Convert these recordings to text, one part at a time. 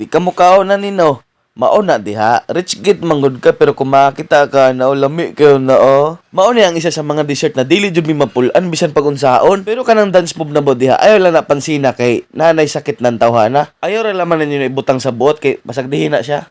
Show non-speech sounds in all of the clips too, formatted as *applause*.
Di ka mukhaon na nino. Mao na diha, rich kid manggod ka pero kung makita ka na o lami kayo na o. Mao ni ang isa sa mga dessert na dili jud mi mapulan bisan pag unsaon. Pero kanang dance move na mo diha, ayaw lang na pansina kay nanay sakit ng tawhana. Ayaw ra laman ninyo na ibutang sa buot kay basag dihi na siya.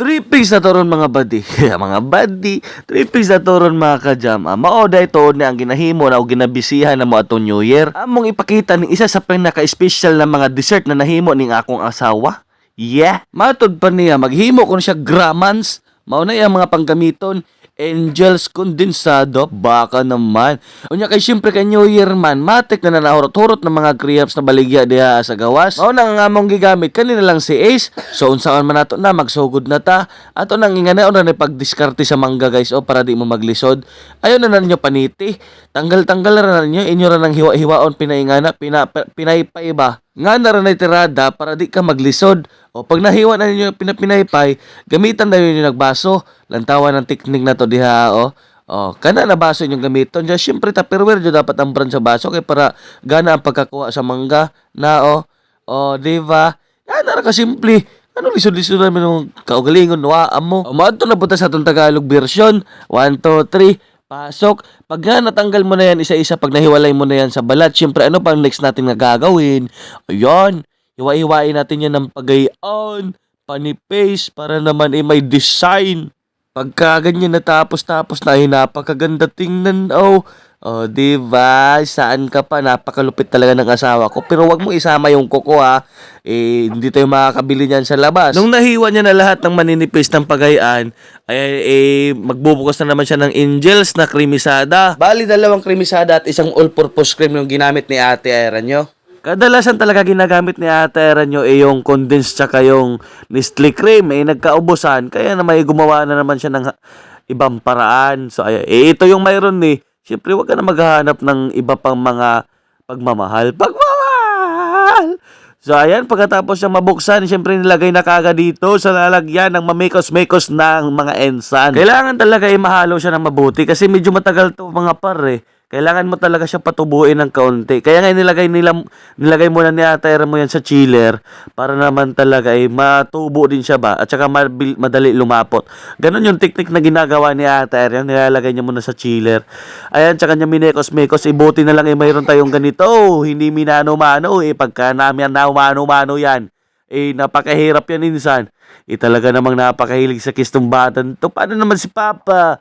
Tripping sa toron mga buddy. *laughs* mga buddy, tripping sa toron mga kajam. Ah, Maoda ito ni ang ginahimo na o ginabisihan na mo atong New Year. Among ipakita ni isa sa pinaka-special na mga dessert na nahimo ning akong asawa. Yeah. Matod pa niya, maghimo ko na siya gramans. Mauna iya mga panggamiton. Angels condensado, baka naman. Unya kay siyempre kay New Year man, matik na nanahurot-hurot ng mga grapes na baligya diha sa gawas. Mao nang among gigamit kanina lang si Ace. So unsaon man nato na magsugod na ta. Ato nang ingana na ni pagdiskarte sa mangga guys o para di mo maglisod. Ayo na na ninyo paniti. Tanggal-tanggal na ninyo inyo ra nang hiwa-hiwaon pinaingana, pina, pinaypay ba. Nga na rin ay tirada para di ka maglisod. O pag nahiwa na ninyo pinapinaypay, gamitan na ninyo nagbaso. Lantawan ng teknik na to diha o. Oh, kana na baso inyong gamiton. Diya, syempre tupperware jud dapat ang brand sa baso kay para gana ang pagkakuha sa mangga na o. Oh, di ba? Yan na ka simple. Ano lisod-lisod namin ng kaugalingon wa mo. O, maadto na punta sa atong Tagalog version. 1 2 3 Pasok. Pag nga natanggal mo na yan isa-isa, pag nahiwalay mo na yan sa balat, syempre ano pang next natin na gagawin? Ayan, hiwa-hiwain natin yan ng pagayon, panipaste, para naman eh, may design. Pagka ganyan natapos-tapos na, ay napakaganda tingnan, oh. Oh, di ba? Saan ka pa? Napakalupit talaga ng asawa ko. Pero wag mo isama yung kuko ha. Eh, hindi tayo makakabili niyan sa labas. Nung nahiwa niya na lahat ng maninipis ng pagayaan, ay eh, magbubukas na naman siya ng Angels na krimisada. Bali, dalawang krimisada at isang all-purpose cream yung ginamit ni ate Aaron nyo. Kadalasan talaga ginagamit ni Ate Aaron nyo eh yung condensed tsaka yung Nestle cream eh nagkaubusan kaya na may gumawa na naman siya ng ibang paraan. So ay, eh, ito yung mayroon ni. Siyempre wag ka na maghahanap ng iba pang mga pagmamahal. Pagmamahal! So ayan, pagkatapos siya mabuksan, siyempre nilagay na kaga dito sa lalagyan ng mamekos-mekos ng mga ensan. Kailangan talaga mahalo siya ng mabuti kasi medyo matagal to mga par eh. Kailangan mo talaga siya patubuin ng kaunti. Kaya nga nilagay nila nilagay mo na ni Ate mo yan sa chiller para naman talaga ay matubo din siya ba at saka mabil- madali lumapot. Ganon yung technique na ginagawa ni Ate Era. Nilalagay niya muna sa chiller. Ayan, tsaka niya minekos-mekos. Ibuti na lang eh mayroon tayong ganito. Hindi minano-mano eh. Pagka namin mano-mano yan. Eh, napakahirap yan insan. Eh, talaga namang napakahilig sa kistong batan to. Paano naman si Papa?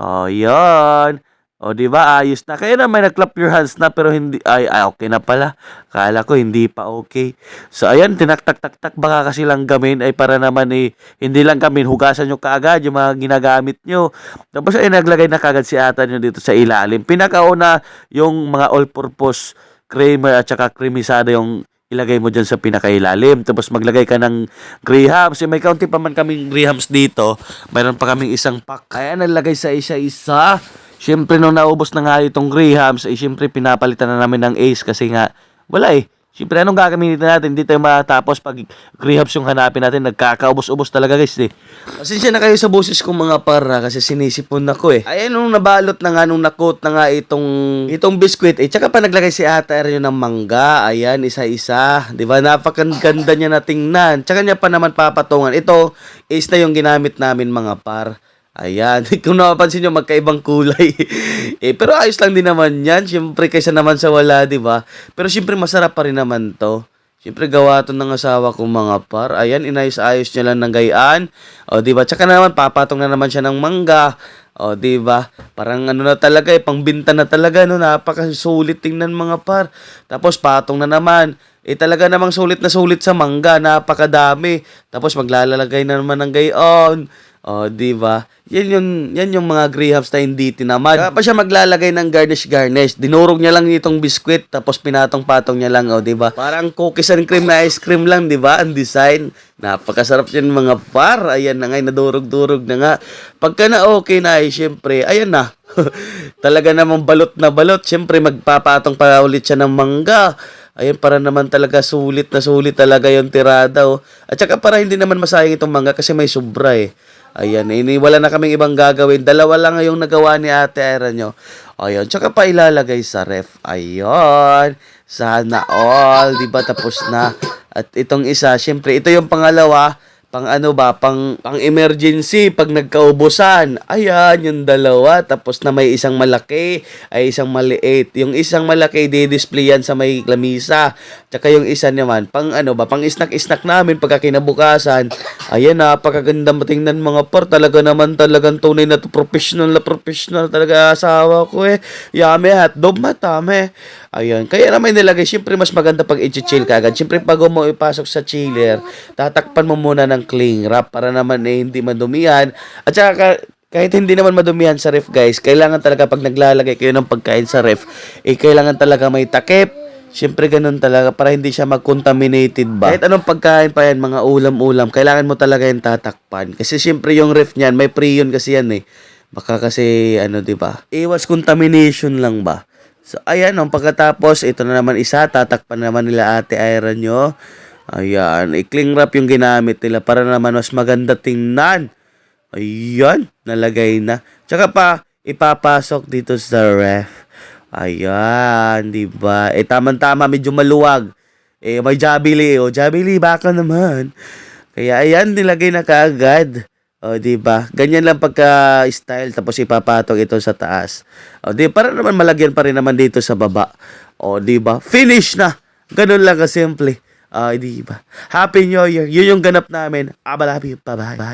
Oh, yan. O, di ba? Ayos na. Kaya naman nag-clap your hands na pero hindi, ay, ay, okay na pala. Kala ko hindi pa okay. So, ayan, tinaktak-tak-tak baka kasi lang gamin ay para naman eh, hindi lang gamin, hugasan nyo kaagad yung mga ginagamit nyo. Tapos ay naglagay na kaagad si ata nyo dito sa ilalim. Pinakauna yung mga all-purpose creamer at saka cremisada yung ilagay mo dyan sa pinakailalim. Tapos maglagay ka ng grahams. Eh, may kaunti pa man kaming grahams dito. Mayroon pa kaming isang pack. Kaya nalagay sa isa-isa. Siyempre, nung naubos na nga itong grahams, eh, siyempre, pinapalitan na namin ng ace kasi nga, wala eh. Siyempre, anong gagamitin natin? Hindi tayo matapos pag grahams yung hanapin natin. Nagkakaubos-ubos talaga guys eh. Pasensya na kayo sa boses kong mga para kasi sinisipon ako eh. Ayan, nung nabalot na nga, nung nakot na nga itong, itong biskwit, eh, tsaka pa naglagay si Ate Aryo ng mangga. Ayan, isa-isa. Di ba? Napakaganda niya na tingnan. Tsaka niya pa naman papatungan. Ito is na yung ginamit namin mga par. Ayan, *laughs* kung napapansin nyo, magkaibang kulay. eh, pero ayos lang din naman yan. Siyempre, kaysa naman sa wala, di ba? Pero siyempre, masarap pa rin naman to. Siyempre, gawa to ng asawa kong mga par. Ayan, inayos-ayos niya lang ng gayaan. O, di ba? Tsaka naman, papatong na naman siya ng mangga. O, di ba? Parang ano na talaga eh, pangbinta na talaga, no? Napakasulit tingnan mga par. Tapos, patong na naman. Eh, talaga namang sulit na sulit sa mangga. Napakadami. Tapos, maglalalagay na naman ng gayon. O, di ba? Yan yung, yan yung mga grahams na hindi tinamad. Kaya pa siya maglalagay ng garnish-garnish. Dinurog niya lang itong biskwit, tapos pinatong-patong niya lang, o, di ba? Parang cookies and cream na ice cream lang, di ba? Ang design. Napakasarap yan mga par. Ayan na nga, nadurog-durog na nga. Pagka na okay na, ay syempre, ayan na. *laughs* Talaga namang balot na balot. Syempre, magpapatong pa ulit siya ng mangga. Ayan, para naman talaga sulit na sulit talaga yung tirada. Oh. At saka para hindi naman masayang itong mangga kasi may sobra eh. Ayan, ini wala na kaming ibang gagawin. Dalawa lang yung nagawa ni Ate Era nyo. Ayun, tsaka pa ilalagay sa ref. Ayun. Sana all, ba tapos na. At itong isa, syempre, ito yung pangalawa, pang ano ba, pang, pang emergency, pag nagkaubusan. Ayan, yung dalawa. Tapos na may isang malaki, ay isang maliit. Yung isang malaki, di-display yan sa may lamisa. Tsaka yung isa naman, pang ano ba, pang snack-snack namin pagka kinabukasan. Ayan, napakaganda matingnan mga par. Talaga naman talagang tunay na to, professional na professional talaga asawa ko eh. Yame, hotdog matame. Ayan, kaya naman nilagay, syempre mas maganda pag i-chill ka agad. Syempre pag mo ipasok sa chiller, tatakpan mo muna ng cling wrap para naman eh, hindi madumihan. At saka ka- kahit hindi naman madumihan sa ref guys, kailangan talaga pag naglalagay kayo ng pagkain sa ref, eh kailangan talaga may takip. Siyempre ganun talaga para hindi siya mag-contaminated ba. Kahit anong pagkain pa yan, mga ulam-ulam, kailangan mo talaga yung tatakpan. Kasi siyempre yung ref niyan, may prion kasi yan eh. Baka kasi ano 'di ba? Iwas contamination lang ba. So ayan, ang pagkatapos ito na naman isa, tatakpan naman nila Ate Ira nyo. Ayan, i-cling wrap yung ginamit nila para naman mas maganda tingnan. Ayan, nalagay na. Tsaka pa, ipapasok dito sa ref. Ayan, di ba? Eh, tama-tama, medyo maluwag. Eh, may Jabili. O, Jabili, baka naman. Kaya, ayan, nilagay na kaagad. O, di ba? Ganyan lang pagka-style, tapos ipapatong ito sa taas. O, di, para naman malagyan pa rin naman dito sa baba. O, di ba? Finish na! Ganun lang kasimple. Ay, di ba? Happy New Year. Yun yung ganap namin. Abalabi. Bye-bye. Bye.